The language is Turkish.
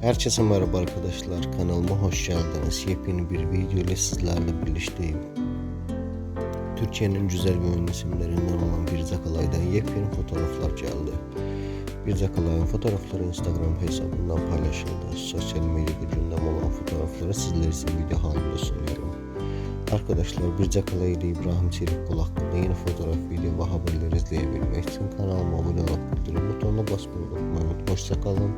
Herkese merhaba arkadaşlar. Kanalıma hoş geldiniz. Yepyeni bir video ile sizlerle birlikteyim. Türkiye'nin güzel ve ünlü isimlerinden olan Birce Kalay'dan yepyeni fotoğraflar geldi. Birce Kalay'ın fotoğrafları Instagram hesabından paylaşıldı. Sosyal medyada gündem olan fotoğrafları sizler için video halinde sunuyorum. Arkadaşlar Birce Kalay ile İbrahim Çelikkul hakkında yeni fotoğraf, video ve haberleri izleyebilmek için kanalıma abone olup bildirim butonuna basmayı unutmayın. Hoşçakalın.